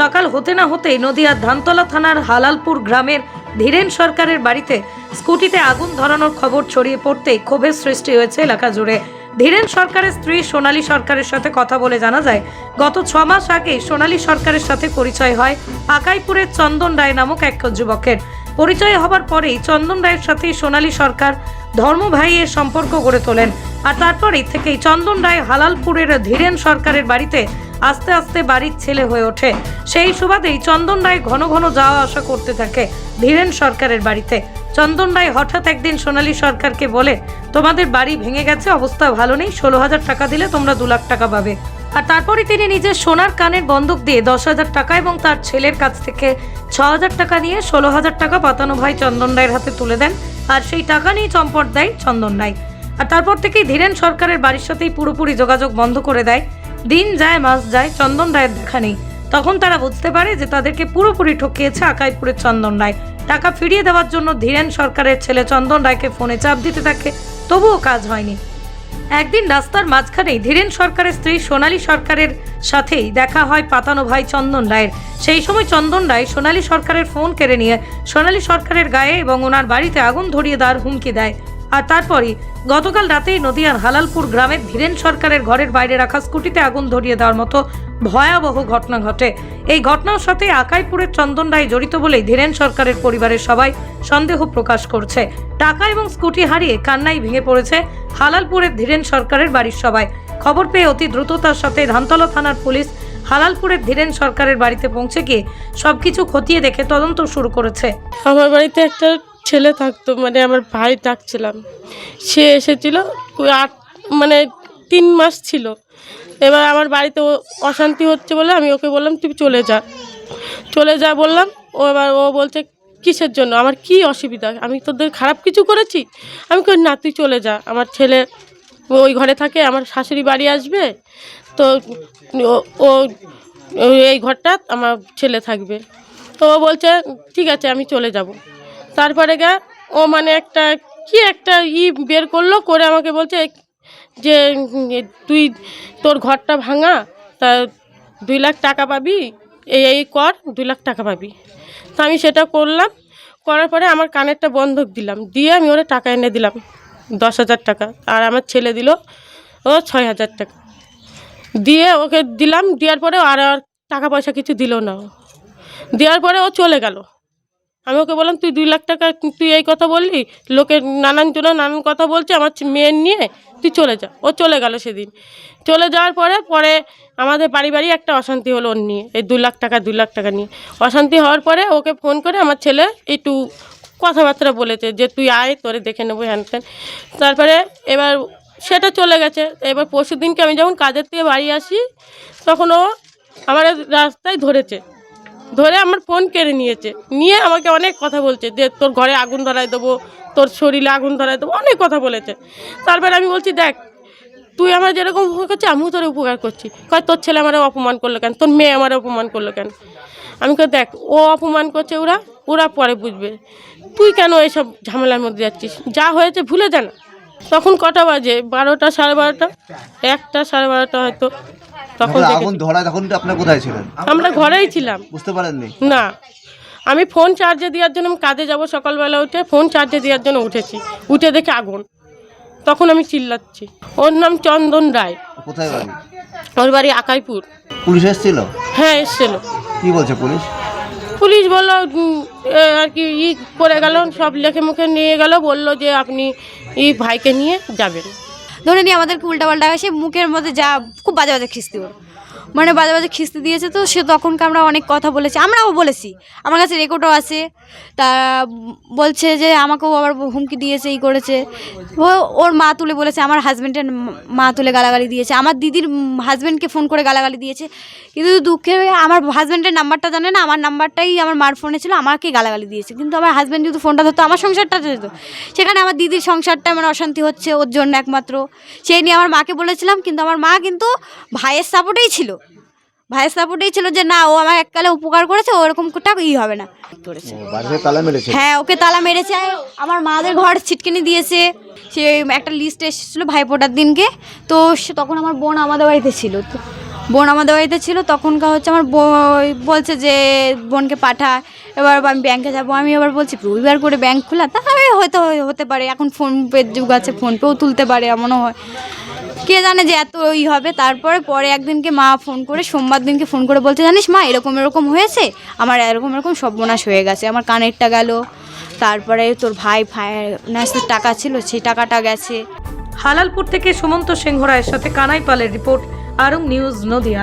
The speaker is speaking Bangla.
সকাল হতে না হতেই নদিয়ার ধানতলা থানার হালালপুর গ্রামের ধীরেন সরকারের বাড়িতে স্কুটিতে আগুন ধরানোর খবর ছড়িয়ে পড়তেই ক্ষোভের সৃষ্টি হয়েছে এলাকা জুড়ে। ধীরেন সরকারের স্ত্রী সোনালী সরকারের সাথে কথা বলে জানা যায়, গত ছ মাস আগে সোনালী সরকারের সাথে পরিচয় হয় আকাইপুরের চন্দন রায় নামক এক যুবকের। পরিচয় হবার পরেই চন্দন রায়ের সাথে সোনালী সরকার ধর্ম ভাইয়ের সম্পর্ক গড়ে তোলেন। আর তারপরেই থেকেই চন্দন রায় হালালপুরের ধীরেন সরকারের বাড়িতে আস্তে আস্তে বাড়ির ছেলে হয়ে ওঠে। সেই সুবাদেই চন্দন রায় ঘন ঘন যাওয়া আসা করতে থাকে ধীরেন সরকারের বাড়িতে। চন্দন রায় হঠাৎ একদিন সোনালী সরকারকে বলে, তোমাদের বাড়ি ভেঙে গেছে, অবস্থা ভালো নেই, ষোলো হাজার টাকা দিলে তোমরা দু লাখ টাকা পাবে। আর তারপরে তিনি নিজের সোনার কানের বন্ধক দিয়ে দশ হাজার টাকা এবং তার ছেলের কাছ থেকে ছ হাজার টাকা নিয়ে ষোলো হাজার টাকা পাতানো ভাই চন্দন রায়ের হাতে তুলে দেন। আর সেই টাকা নিয়ে চম্পট দেয় চন্দন রায়। আর তারপর থেকেই ধীরেন সরকারের বাড়ির সাথেই পুরোপুরি যোগাযোগ বন্ধ করে দেয়। দিন যায়, মাস যায়, চন্দন রায়ের দেখা নেই। তখন তারা বুঝতে পারে যে তাদেরকে পুরোপুরি ঠকিয়েছে আকাইপুরের চন্দন রায়। টাকা ফিরিয়ে দেওয়ার জন্য ধীরেন সরকারের ছেলে চন্দন রায়কে ফোনে চাপ দিতে থাকে, তবুও কাজ হয়নি। একদিন রাস্তার মাঝখানেই ধীরেন সরকারের স্ত্রী সোনালী সরকারের সাথেই দেখা হয় পাতানো ভাই চন্দন রায়ের। সেই সময় চন্দন রায় সোনালী সরকারের ফোন কেড়ে নিয়ে সোনালী সরকারের গায়ে এবং ওনার বাড়িতে আগুন ধরিয়ে দেওয়ার হুমকি দেয়। আর তারপরই গতকাল রাতেই নদিয়ার হালালপুর গ্রামের ধীরেন সরকারের ঘরের বাইরে রাখা স্কুটিতে আগুন ধরিয়ে দেওয়ার মতো ভয়াবহ ঘটনা ঘটে। এই ঘটনার সাথে আকাইপুরের চন্দন রায় জড়িত বলেই ধীরেন সরকারের পরিবারের সবাই সন্দেহ প্রকাশ করছে। টাকা এবং স্কুটি হারিয়ে কান্নাই ভেঙে পড়েছে হালালপুরের ধীরেন সরকারের বাড়ির সবাই। খবর পেয়ে অতি দ্রুততার সাথে ধানতলা থানার পুলিশ হালালপুরের ধীরেন সরকারের বাড়িতে পৌঁছে গিয়ে সবকিছু খতিয়ে দেখে তদন্ত শুরু করেছে। আমার বাড়িতে একটা ছেলে থাকতো মানে আমার ভাই ডাকছিলাম। সে এসেছিল আট মানে তিন মাস ছিল। এবার আমার বাড়িতে অশান্তি হচ্ছে বলে আমি ওকে বললাম তুমি চলে যা। চলে যা বললাম, ও এবার ও বলছে, কিসের জন্য? আমার কি অসুবিধা? আমি তোদের খারাপ কিছু করেছি? আমি কই, না, তুই চলে যা। আমার ছেলে ওই ঘরে থাকে, আমার শাশুড়ি বাড়ি আসবে, তো ও, এই ঘরটা আমার ছেলে থাকবে। তো ও বলছে, ঠিক আছে, আমি চলে যাব। তারপরে গা, ও মানে একটা, কি একটা ই বের করল, করে আমাকে বলছে, যে, তুই তোর ঘরটা ভাঙা, তা দুই লাখ টাকা পাবি, এই এই কর, দুই লাখ টাকা পাবি। তো আমি সেটা করলাম, করার পরে আমার কানেরটা বন্ধক দিলাম, দিয়ে আমি ওরা টাকা এনে দিলাম, দশ হাজার টাকা। আর আমার ছেলে দিল, ও ছয় হাজার টাকা। দিয়ে ওকে দিলাম, দেওয়ার পরে আর আর টাকা পয়সা কিছু দিল না। দেওয়ার পরে ও চলে গেল। আমি ওকে বললাম, তুই দুই লাখ টাকা, তুই এই কথা বললি? লোকের নানান জন নানান কথা বলছে, আমার মেয়ের নিয়ে তুই চলে যা। ও চলে গেল সেদিন। চলে যাওয়ার পরে পরে আমাদের বাড়ি বাড়ি একটা অশান্তি হলো ওর নিয়ে, এই দুই লাখ টাকা, দুই লাখ টাকা নিয়ে। অশান্তি হওয়ার পরে ওকে ফোন করে আমার ছেলে একটু কথাবার্তা বলেছে যে, তুই আয়, তোরে দেখে নেব, হ্যান ত্যান। তারপরে এবার সেটা চলে গেছে। এবার পরশু দিনকে আমি যখন কাজের থেকে বাড়ি আসি, তখন ও আমার রাস্তায় ধরেছে। ধরে আমার ফোন কেড়ে নিয়েছে। নিয়ে আমাকে অনেক কথা বলছে যে, তোর ঘরে আগুন ধরায় দেবো, তোর শরীরে আগুন ধরায় দেবো, অনেক কথা বলেছে। তারপরে আমি বলছি, দেখ, তুই আমার যেরকম উপকার করছিস, আমিও তোর উপকার করছি। কয়, তোর ছেলে আমার অপমান করল কেন? তোর মেয়ে আমার অপমান করল কেন? আমি কই, দেখ, ও অপমান করছে ওরা ওরা পরে বুঝবে। তুই কেন এইসব ঝামেলার মধ্যে যাচ্ছিস? যা হয়েছে ভুলে যা না। তখন কটা বাজে? বারোটা, সাড়ে বারোটা? একটা, সাড়ে বারোটা হয়তো। তখন আগুন ধরায় তখন তো আপনার কোথায় ছিলেন? আমরা ঘরেই ছিলাম? বুঝতে পারেননি? না। আমি ফোন চার্জে দেওয়ার জন্য আমি কাজে যাব সকালবেলা উঠে ফোন চার্জে দেওয়ার জন্য উঠেছি। উঠে দেখে আগুন। তখন আমি চিল্লাচ্ছি। ওর নাম চন্দন রায়। কোথায় বাড়ি? ওর বাড়ি আকাইপুর। পুলিশ এসেছিল? হ্যাঁ এসছিল। কি বলছে পুলিশ? পুলিশ বলল আর কি ই করে গেল সব লেখে মুখে নিয়ে গেল বলল যে আপনি এই ভাইকে নিয়ে যাবেন। ধরে নিয়ে আমাদেরকে উল্টাপাল্টা সে মুখের মধ্যে যা খুব বাজে বাজে খিস্তি ওর। মানে বাজে বাজে খিস্তি দিয়েছে তো, সে তখনকে আমরা অনেক কথা বলেছি। আমরাও বলেছি। আমার কাছে রেকর্ডও আছে। তা বলছে যে, আমাকেও আবার হুমকি দিয়েছে, এই করেছে। ও, ওর মা তুলে বলেছে, আমার হাজব্যান্ডের মা তুলে গালাগালি দিয়েছে। আমার দিদির হাজব্যান্ডকে ফোন করে গালাগালি দিয়েছে। কিন্তু দুঃখে আমার হাজব্যান্ডের নাম্বারটা জানে না, আমার নাম্বারটাই আমার মার ফোনে ছিল আমাকে গালাগালি দিয়েছে। কিন্তু আমার হাজব্যান্ড যদি ফোনটা ধরতো, আমার সংসারটা যেত সেখানে আমার দিদির সংসারটা আমার অশান্তি হচ্ছে ওর জন্য একমাত্র। সেই নিয়ে আমার মাকে বলেছিলাম, কিন্তু আমার মা কিন্তু ভাইয়ের সাপোর্টেই ছিল। ভাইয়ের সাপোর্টেই ছিল যে না ও আমার এককালে উপকার করেছে ওরকম টাকা ই হবে না। করেছে তালা মেরেছে? হ্যাঁ ওকে তালা মেরেছে। আমার মাদের ঘর ছিটকিনি দিয়েছে। সে একটা লিস্ট এসেছিল ভাইফোঁটার দিনকে। তো সে তখন আমার বোন আমাদের বাড়িতে ছিল। তো বোন আমাদের বাড়িতে ছিল তখনকার হচ্ছে আমার বই বলছে যে বোনকে পাঠা এবার আমি ব্যাংকে যাব। আমি এবার বলছি রবিবার করে ব্যাংক খোলা? তাহলে হয়তো হতে পারে। এখন ফোনপের যুগ আছে ফোনপেও তুলতে পারে এমনও হয়। কে জানে যে এত ই হবে। তারপরে পরে একদিনকে মা ফোন করে, সোমবার দিনকে ফোন করে বলছে, জানিস মা, এরকম এরকম হয়েছে? আমার এরকম এরকম সর্বনাশ হয়ে গেছে। আমার কানেরটা গেল। তারপরে তোর ভাই ফাইন্যান্সের টাকা ছিল, সেই টাকাটা গেছে। হালালপুর থেকে সুমন্ত সিংহ রায়ের সাথে কানাই পালের রিপোর্ট আরং নিউজ, নদিয়া।